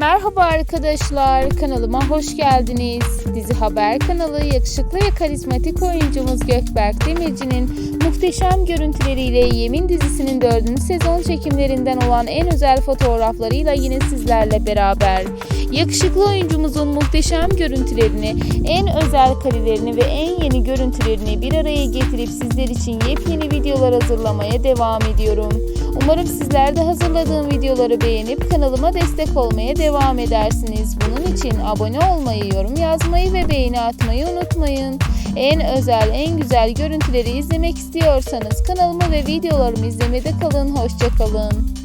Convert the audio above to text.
Merhaba arkadaşlar, kanalıma hoş geldiniz. Dizi Haber kanalı yakışıklı ve karizmatik oyuncumuz Gökberk Demirci'nin muhteşem görüntüleriyle Yemin dizisinin 4. sezon çekimlerinden olan en özel fotoğraflarıyla yine sizlerle beraber. Yakışıklı oyuncumuzun muhteşem görüntülerini, en özel karelerini ve en yeni görüntülerini bir araya getirip sizler için yepyeni videolar hazırlamaya devam ediyorum. Umarım sizler de hazırladığım videoları beğenip kanalıma destek olmaya devam edersiniz. Bunun için abone olmayı, yorum yazmayı ve beğeni atmayı unutmayın. En özel, en güzel görüntüleri izlemek istiyorsanız kanalımı ve videolarımı izlemede kalın. Hoşçakalın.